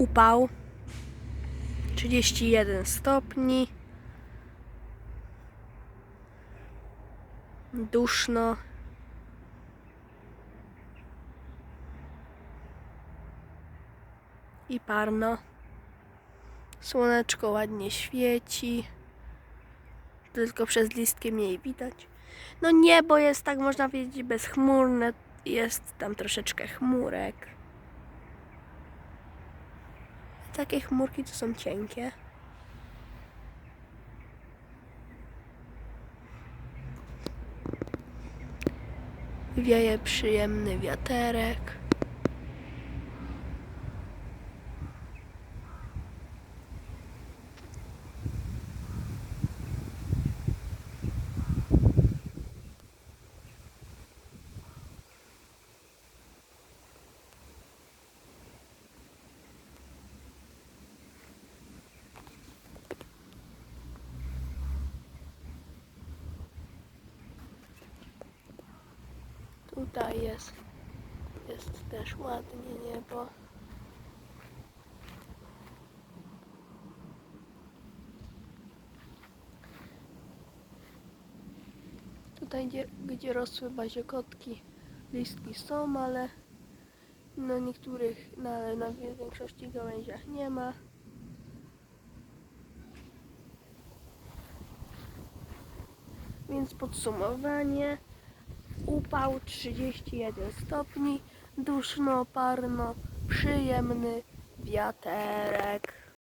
upał 31 stopni. Duszno. I parno. Słoneczko ładnie świeci. Tylko przez listki mniej widać. No niebo jest tak można powiedzieć bezchmurne. Jest tam troszeczkę chmurek. Takie chmurki to są cienkie. Wieje przyjemny wiaterek. Tutaj jest, jest też ładnie niebo. Tutaj, gdzie, gdzie rosły baziokotki, listki są, ale na niektórych, na, na większości gałęziach nie ma. Więc podsumowanie. Upał 31 stopni, duszno, parno, przyjemny wiaterek.